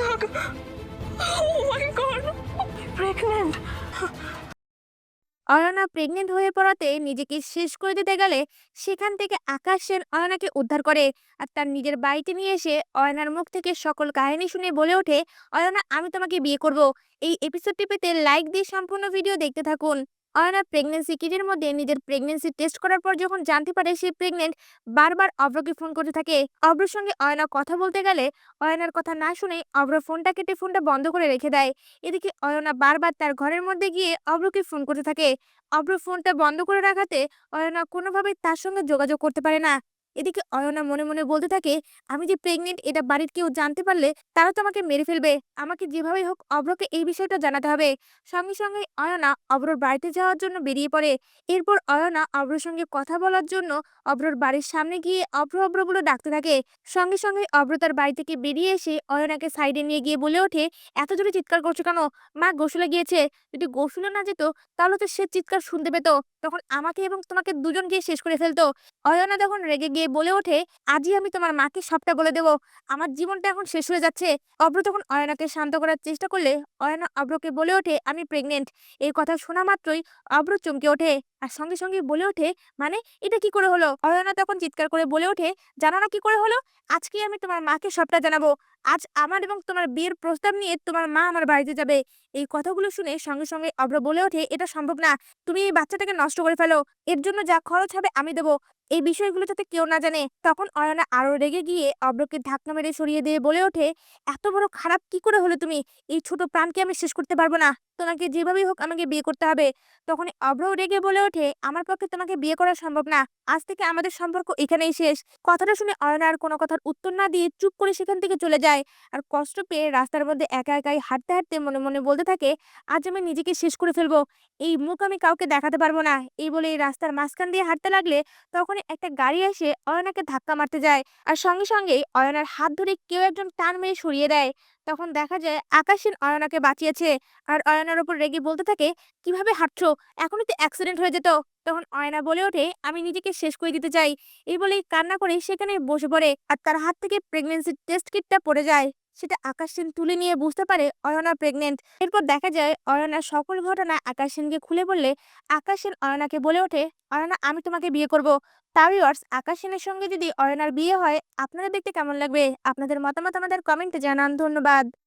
থাক ও my god pregnant অয়না প্রেগনেন্ট হয়ে পড়াতে নিজেকে শেষ করে দিতে গেলে সেখান থেকে আকাশ সেন অয়নাকে উদ্ধার করে আর তার নিজের বাড়িতে নিয়ে এসে অয়নার মুখ থেকে সকল কাহিনী শুনে বলে ওঠে অয়না আমি তোমাকে বিয়ে করব। এই এপিসোডটি পেতে লাইক দিয়ে সম্পূর্ণ ভিডিও দেখতে থাকুন। অয়না প্রেগনেন্সি কিটের মধ্যে নিজের প্রেগনেন্সি টেস্ট করার পর যখন জানতে পারে সে প্রেগনেন্ট বারবার অব্রকে ফোন করতে থাকে। অভ্রর সঙ্গে অয়না কথা বলতে গেলে অয়নার কথা না শুনে অব্র ফোনটা কেটে ফোনটা বন্ধ করে রেখে দেয়। এদিকে অয়না বারবার তার ঘরের মধ্যে গিয়ে অভ্রকে ফোন করতে থাকে। অভ্র ফোনটা বন্ধ করে রাখাতে অয়না কোনোভাবেই তার সঙ্গে যোগাযোগ করতে পারে না। এদিকে অয়না মনে মনে বলতে থাকে, আমি যে প্রেগনেন্ট এটা বাড়ির কেউ জানতে পারলে তারা তো আমাকে মেরে ফেলবে। আমাকে যেভাবেই হোক অভ্রকে এই বিষয়টা জানাতে হবে। সঙ্গে সঙ্গে অয়না অভ্রর বাড়িতে যাওয়ার জন্য বেরিয়ে পড়ে। এরপর অয়না অভ্রর সঙ্গে কথা বলার জন্য অভ্রর বাড়ির সামনে গিয়ে অভ্র অভ্র বলে ডাকতে থাকে। সঙ্গে সঙ্গে অভ্র তার বাড়ি থেকে বেরিয়ে এসে অয়নাকে সাইডে নিয়ে গিয়ে বলে ওঠে, এত জোরে চিৎকার করছ কেন? মা গোসলে গিয়েছে। যদি গোসলে না যেত তাহলে তো সে চিৎকার শুনতে পেত। তখন আমাকে এবং তোমাকে দুজন গিয়ে শেষ করে ফেলতো। অয়না তখন রেগে গিয়ে বলে ওঠে, আজই আমি তোমার মাকে সবটা বলে দেবো। আমার জীবনটা এখন শেষ হয়ে যাচ্ছে। অভ্র তখন অয়নাকে শান্ত করার চেষ্টা করলে অয়না অব্রকে বলে ওঠে, আমি প্রেগনেন্ট এই কথা শোনা মাত্রই অব্র চমকে ওঠে আর সঙ্গে সঙ্গে বলে ওঠে মানে এটা কি করে হলো? অয়না তখন চিৎকার করে বলে ওঠে, জানো না কি করে হলো? আজকে আমি তোমার মাকে সবটা জানাব। আজ আমার এবং তোমার বিয়ের প্রস্তাব নিয়ে তোমার মা আমার বাড়িতে যাবে। এই কথাগুলো শুনে সঙ্গে সঙ্গে অভ্র বলে ওঠে, এটা সম্ভব না। তুমি এই বাচ্চাটাকে নষ্ট করে ফেলো। এর জন্য যা খরচ হবে আমি দেবো এই বিষয়গুলো যাতে কেউ না জানে, তখন অয়না আরও রেগে গিয়ে অব্রকে ধাক্কা মেরে সরিয়ে দিয়ে বলে ওঠে, এত বড় খারাপ কি করে হলো তুমি? এই ছোট প্রাণকে আমি শেষ করতে পারব না। তোমাকে যেভাবেই হোক আমাকে বিয়ে করতে হবে। তখন অভ্রও রেগে বলে ওঠে, আমার পক্ষে তোমাকে বিয়ে করা সম্ভব না। আজ থেকে আমাদের সম্পর্ক এখানেই শেষ। কথাটা শুনে অয়না আর কোনো কথার উত্তর না দিয়ে চুপ করে সেখান থেকে চলে যায়। আর কষ্ট পেয়ে রাস্তার মধ্যে একা একাই হাঁটতে হাঁটতে মনে মনে বলতে থাকে, আজ আমি নিজেকে শেষ করে ফেলব। এই মুখ আমি কাউকে দেখাতে পারব না। এই বলে এই রাস্তার মাঝখান দিয়ে হাঁটতে লাগলে তখনই একটা গাড়ি এসে অয়নাকে ধাক্কা মারতে যায়। আর সঙ্গে সঙ্গেই অয়নার হাত ধরে কেউ একজন টান মেরে সরিয়ে দেয়। তখন দেখা যায় আকাশিন অয়নাকে বাঁচিয়েছে। আর অয়নার ওপর রেগে বলতে থাকে, কীভাবে হাঁটছো? এখনই তো অ্যাক্সিডেন্ট হয়ে যেত। তখন অয়না বলে ওঠে, আমি নিজেকে শেষ করে দিতে চাই। এই বলেই কান্না করে সেখানে বসে পড়ে। আর তার হাত থেকে প্রেগনেন্সি টেস্ট কিটটা পড়ে যায়। সেটা আকাশ সেন তুলে নিয়ে বুঝতে পারে অয়না প্রেগনেন্ট এরপর দেখা যায় অয়নার সকল ঘটনা আকাশ সেনকে খুলে বললে, আকাশ সেন অয়নাকে বলে ওঠে অয়না আমি তোমাকে বিয়ে করব। তাওয়ার্স আকাশ সেনের সঙ্গে যদি অয়নার বিয়ে হয় আপনারা দেখতে কেমন লাগবে? আপনাদের মতামত আমাদের কমেন্টে জানান। ধন্যবাদ।